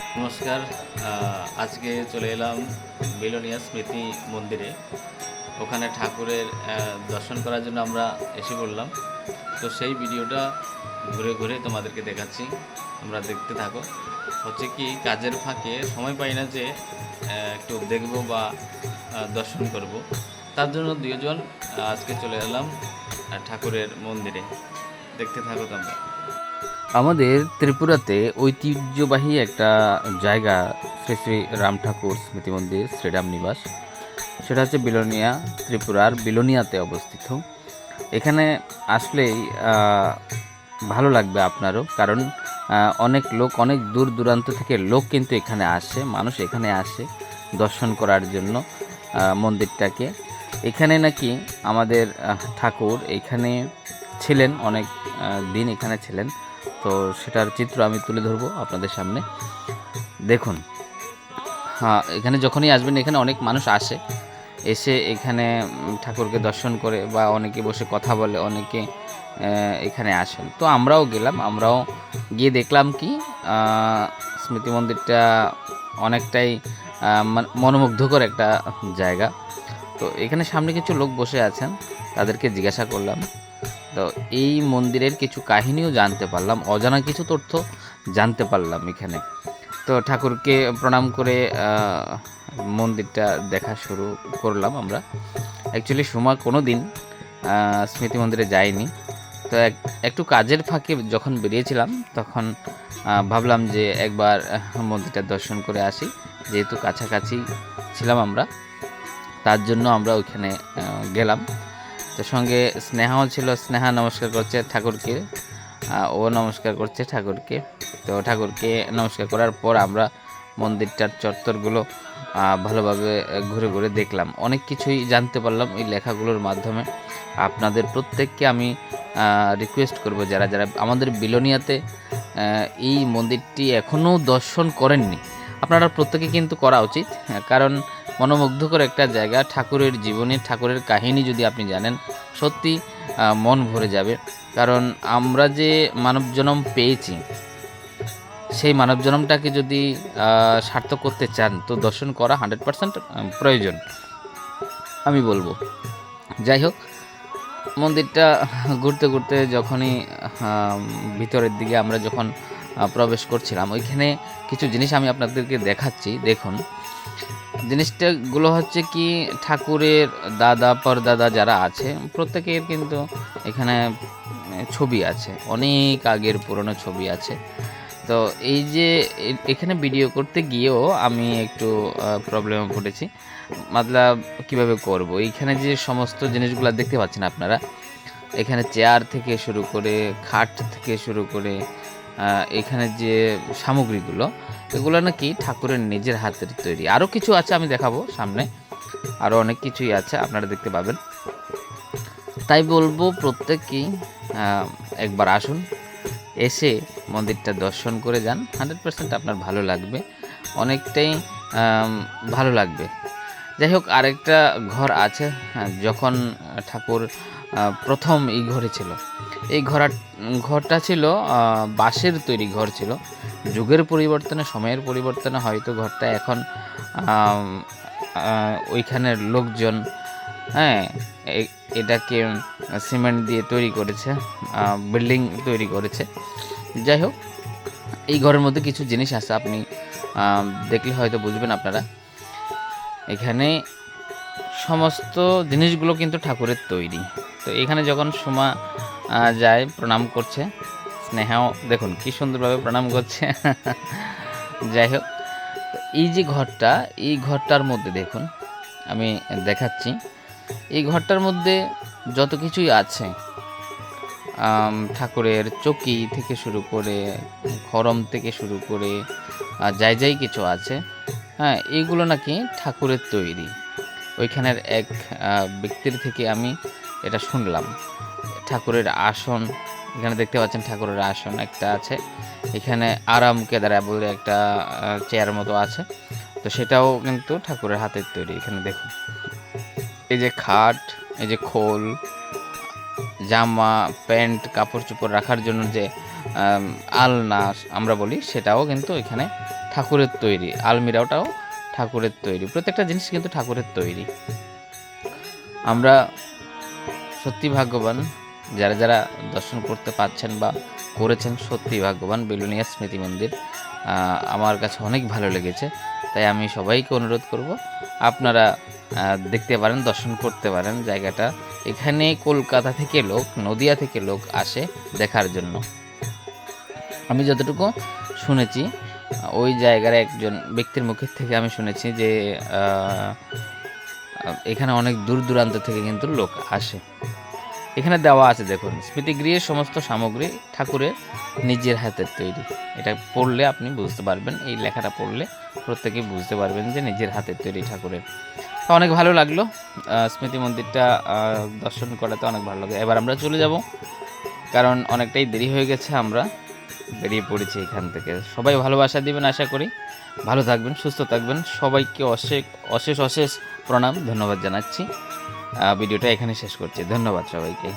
নমস্কার আজকে চলে এলাম বিলোনিয়া স্মৃতি মন্দিরে। ওখানে ঠাকুরের দর্শন করার জন্য আমরা এসে পড়লাম। তো সেই ভিডিওটা ঘুরে ঘুরে তোমাদেরকে দেখাচ্ছি। আমরা দেখতে থাকো। হচ্ছে কি, কাজের ফাঁকে সময় পাই না যে একটু দেখব বা দর্শন করব। তার জন্য দুজন আজকে চলে এলাম ঠাকুরের মন্দিরে। দেখতে থাকো তোমরা। আমাদের ত্রিপুরাতে ঐতিহ্যবাহী একটা জায়গা শ্রী শ্রী রাম ঠাকুর স্মৃতি মন্দির, শ্রীরাম নিবাস। সেটা হচ্ছে বিলোনিয়া, ত্রিপুরার বিলোনিয়াতে অবস্থিত। এখানে আসলেই ভালো লাগবে আপনারও, কারণ অনেক লোক, অনেক দূর দূরান্ত থেকে লোক কিন্তু এখানে আসে, মানুষ এখানে আসে দর্শন করার জন্য মন্দিরটাকে। এখানে নাকি আমাদের ঠাকুর এখানে ছিলেন, অনেক দিন এখানে ছিলেন। তো সেটার চিত্র আমি তুলে ধরবো আপনাদের সামনে। দেখুন হ্যাঁ এখানে যখনই আসবেন, এখানে অনেক মানুষ আসে। এসে এখানে ঠাকুরকে দর্শন করে বা অনেকে বসে কথা বলে, অনেকে এখানে আসেন। তো আমরাও গেলাম, আমরাও গিয়ে দেখলাম কি স্মৃতি মন্দিরটা অনেকটাই মনোমুগ্ধকর একটা জায়গা। তো এখানে সামনে কিছু লোক বসে আছেন, তাদেরকে জিজ্ঞাসা করলাম। তো এই মন্দিরের কিছু কাহিনীও জানতে পারলাম, অজানা কিছু তথ্য জানতে পারলাম এখানে। তো ঠাকুরকে প্রণাম করে মন্দিরটা দেখা শুরু করলাম আমরা। অ্যাকচুয়ালি সোমা কোনো দিন স্মৃতি মন্দিরে যাইনি তো এক, একটু কাজের ফাঁকে যখন বেরিয়েছিলাম, তখন ভাবলাম যে একবার মন্দিরটা দর্শন করে আসি। যেহেতু কাছাকাছি ছিলাম আমরা, তার জন্য আমরা ওইখানে গেলাম। তো সঙ্গে স্নেহাও ছিল। স্নেহা নমস্কার করছে ঠাকুরকে। ও নমস্কার করছে ঠাকুরকে। তো ঠাকুরকে নমস্কার করার পর আমরা মন্দিরটার চত্বরগুলো ভালোভাবে ঘুরে ঘুরে দেখলাম। অনেক কিছুই জানতে পারলাম এই লেখাগুলোর মাধ্যমে। আপনাদের প্রত্যেককে আমি রিকোয়েস্ট করব যারা যারা আমাদের বিলোনিয়াতে এই মন্দিরটি এখনও দর্শন করেননি। আপনারা প্রত্যেকে কিন্তু করা উচিত, কারণ মনোমুগ্ধকর একটা জায়গা, ঠাকুরের জীবনে, ঠাকুরের কাহিনী যদি আপনি জানেন, সত্যি মন ভরে যাবে। কারণ আমরা যে মানব জন্ম পেয়েছি, সেই মানব জন্মটাকে যদি সার্থক করতে চান, তো দর্শন করা হান্ড্রেড পারসেন্ট প্রয়োজন, আমি বলব। যাই হোক, মন্দিরটা ঘুরতে ঘুরতে যখনই ভিতরের দিকে আমরা যখন প্রবেশ করছিলাম, ওইখানে কিছু জিনিস আমি আপনাদেরকে দেখাচ্ছি, দেখুন। জিনিসটাগুলো হচ্ছে কি, ঠাকুরের দাদা, পরদাদা যারা আছে, প্রত্যেকের কিন্তু এখানে ছবি আছে। অনেক আগের পুরনো ছবি আছে। তো এই যে এখানে ভিডিও করতে গিয়েও আমি একটু প্রবলেমে পড়েছি। মতলব, কীভাবে করব? এইখানে যে সমস্ত জিনিসগুলো দেখতে পাচ্ছেন আপনারা, এখানে চেয়ার থেকে শুরু করে, খাট থেকে শুরু করে এখানে যে সামগ্রীগুলো এগুলো নাকি ঠাকুরের নিজের হাতের তৈরি। আরও কিছু আছে আমি দেখাবো সামনে। আরও অনেক কিছুই আছে আপনারা দেখতে পাবেন। তাই বলব প্রত্যেককেই আহ, একবার আসুন এসে মন্দিরটা দর্শন করে যান। হান্ড্রেড পার্সেন্ট আপনার ভালো লাগবে অনেকটাই ভালো লাগবে। যাই হোক আরেকটা ঘর আছে হ্যাঁ, যখন ঠাকুর প্রথম এই ঘরে ছিল। এই ঘরা ঘরটা ছিল বাঁশের তৈরি ঘর ছিল। যুগের পরিবর্তনে, সময়ের পরিবর্তনে হয়তো ঘরটা এখন ওইখানের লোকজন হ্যাঁ এটাকে সিমেন্ট দিয়ে তৈরি করেছে বিল্ডিং তৈরি করেছে। যাই হোক, এই ঘরের মধ্যে কিছু জিনিস আছে, আপনি দেখলে হয়তো বুঝবেন আপনারা। এখানে সমস্ত জিনিসগুলো কিন্তু ঠাকুরের তৈরি। তো এখানে যখন সুমা যায় প্রণাম করছে। স্নেহাও, দেখুন, কি সুন্দরভাবে প্রণাম করছে। যাই হোক, এই যে ঘরটা, এই ঘরটার মধ্যে দেখুন, আমি দেখাচ্ছি। এই ঘরটার মধ্যে যত কিছুই আছে ঠাকুরের চকি থেকে শুরু করে, খরম থেকে শুরু করে যাই যাই কিছু আছে হ্যাঁ এইগুলো নাকি ঠাকুরের তৈরি। ওইখানের এক ব্যক্তির থেকে আমি এটা শুনলাম। ঠাকুরের আসন। এখানে দেখতে পাচ্ছেন ঠাকুরের আসন একটা আছে। এখানে আরাম কেদারা বলে একটা চেয়ার মতো আছে। তো সেটাও কিন্তু ঠাকুরের হাতের তৈরি। এখানে দেখুন। এই যে খাট, এই যে খোল, জামা, প্যান্ট কাপড় চোপড় রাখার জন্য যে আলনা আমরা বলি, সেটাও কিন্তু এখানে ঠাকুরের তৈরি। আলমিরাওটাও ঠাকুরের তৈরি। প্রত্যেকটা জিনিস কিন্তু ঠাকুরের তৈরি। আমরা সত্যি ভাগ্যবান যারা যারা দর্শন করতে পারছেন বা করেছেন সত্যি ভাগ্যবান বেলুনিয়া স্মৃতি মন্দির আমার কাছে অনেক ভালো লেগেছে। তাই আমি সবাইকে অনুরোধ করব, আপনারা দেখতে পারেন, দর্শন করতে পারেন জায়গাটা। এখানে কলকাতা থেকে লোক, নদিয়া থেকে লোক আসে দেখার জন্য। আমি যতটুকু শুনেছি, ওই জায়গার একজন ব্যক্তির মুখের থেকে আমি শুনেছি যে এখানে অনেক দূর দূরান্ত থেকে কিন্তু লোক আসে। এখানে দেওয়া আছে, দেখুন স্মৃতিগৃহের সমস্ত সামগ্রী ঠাকুরের নিজের হাতের তৈরি। এটা পড়লে আপনি বুঝতে পারবেন, এই লেখাটা পড়লে প্রত্যেকেই বুঝতে পারবেন যে নিজের হাতের তৈরি ঠাকুরের। অনেক ভালো লাগল স্মৃতি মন্দিরটা দর্শন করাতে অনেক ভালো লাগে এবার আমরা চলে যাব, কারণ অনেকটাই দেরি হয়ে গেছে, আমরা বেরিয়ে পড়েছি এখান থেকে। সবাই ভালোবাসা দিবেন, আশা করি। ভালো থাকবেন, সুস্থ থাকবেন। সবাইকে অশেষ অশেষ অশেষ প্রণাম, ধন্যবাদ জানাচ্ছি। ভিডিওটা এখানে শেষ করছি। ধন্যবাদ সবাইকে।